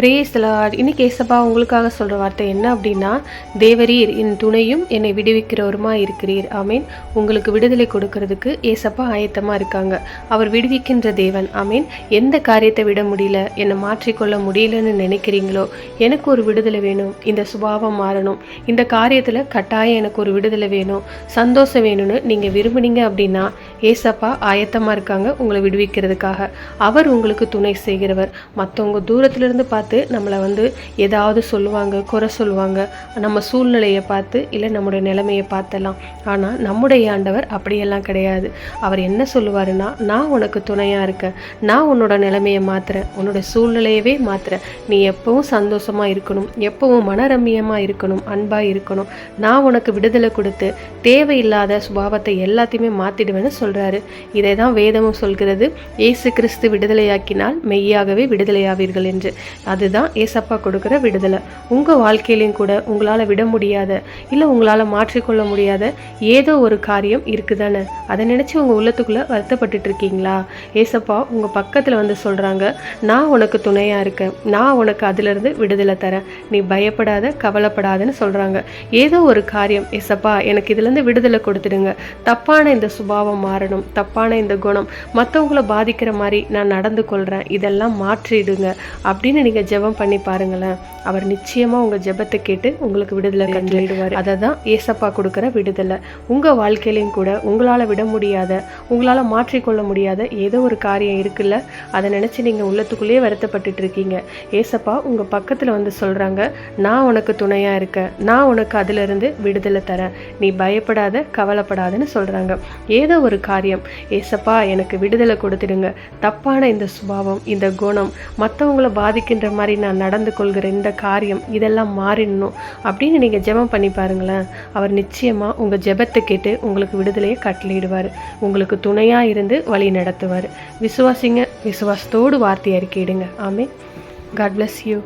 Brace Lord இன்னைக்கு ஏசப்பா உங்களுக்காக சொல்கிற வார்த்தை என்ன அப்படின்னா தேவரீர் என் துணையும் என்னை விடுவிக்கிறவருமா இருக்கிறீர். ஆமீன். உங்களுக்கு விடுதலை கொடுக்கறதுக்கு ஏசப்பா ஆயத்தமாக இருக்காங்க. அவர் விடுவிக்கின்ற தேவன். ஆமீன். எந்த காரியத்தை விட முடியல? என்னை மாற்றிக்கொள்ள முடியலன்னு நினைக்கிறீங்களோ? எனக்கு ஒரு விடுதலை வேணும். இந்த சுபாவம் மாறணும். இந்த காரியத்தில் கட்டாயம் எனக்கு ஒரு விடுதலை வேணும். சந்தோஷம் வேணும்னு நீங்கள் விரும்புனீங்க அப்படின்னா ஏசப்பா ஆயத்தமாக இருக்காங்க உங்களை விடுவிக்கிறதுக்காக. அவர் உங்களுக்கு துணை செய்கிறவர். மற்றவங்க தூரத்துலேருந்து பார்த்து நம்மளை வந்து ஏதாவது சொல்லுவாங்க குறை சொல்லுவாங்க. நம்ம சூழ்நிலையை பார்த்து இல்லை நம்முடைய நிலைமையை பார்த்தலாம். ஆனால் நம்முடைய ஆண்டவர் அப்படியெல்லாம் கிடையாது. அவர் என்ன சொல்லுவாருன்னா நான் உனக்கு துணையாக இருக்கேன். நான் உன்னோட நிலைமையை மாற்றுறேன் உன்னோட சூழ்நிலையவே மாற்றுறேன் நீ எப்பவும் சந்தோஷமாக இருக்கணும். எப்பவும் மனரம்யமாக இருக்கணும். அன்பாக இருக்கணும். நான் உனக்கு விடுதலை கொடுத்து தேவையில்லாத சுபாவத்தை எல்லாத்தையுமே மாற்றிடுவேன்னு சொல்கிறாரு இதை தான் வேதமும் சொல்கிறது. இயேசு கிறிஸ்து விடுதலையாக்கினால் மெய்யாகவே விடுதலையாவீர்கள் என்று. அதுதான் ஏசப்பா கொடுக்குற விடுதலை. உங்கள் வாழ்க்கையிலையும் கூட உங்களால் விட முடியாத இல்லை உங்களால் மாற்றிக்கொள்ள முடியாத ஏதோ ஒரு காரியம் இருக்குதானே? அதை நினச்சி உங்கள் உள்ளத்துக்குள்ளே வருத்தப்பட்டுட்டு இருக்கீங்களா? ஏசப்பா உங்கள் பக்கத்தில் வந்து சொல்கிறாங்க நான் உனக்கு துணையாக இருக்கேன். நான் உனக்கு அதிலிருந்து விடுதலை தரேன். நீ பயப்படாத கவலைப்படாதன்னு சொல்கிறாங்க ஏதோ ஒரு காரியம் ஏசப்பா எனக்கு இதுலேருந்து விடுதலை கொடுத்துடுங்க. தப்பான இந்த சுபாவம் மாறணும். தப்பான இந்த குணம். மற்றவங்கள பாதிக்கிற மாதிரி நான் நடந்து கொள்கிறேன் இதெல்லாம் மாற்றிடுங்க. அப்படின்னு நீங்கள் ஜெபம் பண்ணி பாருங்களேன். அவர் நிச்சயமாக உங்கள் ஜெபத்தை கேட்டு உங்களுக்கு விடுதலை கண்டிடுவார் அதை தான் ஏசப்பா கொடுக்குற விடுதலை. உங்கள் வாழ்க்கையிலையும் கூட உங்களால் விட முடியாத உங்களால் மாற்றிக்கொள்ள முடியாத ஏதோ ஒரு காரியம் இருக்குல்ல? அதை நினச்சி நீங்கள் உள்ளத்துக்குள்ளேயே வருத்தப்பட்டுட்டு இருக்கீங்க. ஏசப்பா உங்கள் பக்கத்தில் வந்து சொல்கிறாங்க நான் உனக்கு துணையாக இருக்கேன். நான் உனக்கு அதிலிருந்து விடுதலை தரேன். நீ பயப்படாத கவலைப்படாதன்னு சொல்கிறாங்க ஏதோ ஒரு காரியம். ஏசப்பா எனக்கு விடுதலை கொடுத்துடுங்க. தப்பான இந்த சுபாவம் இந்த குணம் மற்றவங்கள பாதிக்கின்ற மாதிரி நான் நடந்து கொள்கிற இந்த காரியம் இதெல்லாம் மாறிடணும் அப்படின்னு நீங்கள் ஜெபம் பண்ணி பாருங்களேன். அவர் நிச்சயமாக உங்கள் ஜெபத்தை கேட்டு உங்களுக்கு விடுதலையை கட்டளையிடுவார். உங்களுக்கு துணையாக இருந்து வழி நடத்துவார். விசுவாசிங்க விசுவாசத்தோடு வார்த்தை அறிக்கையிடுங்க. ஆமே காட் பிளஸ் யூ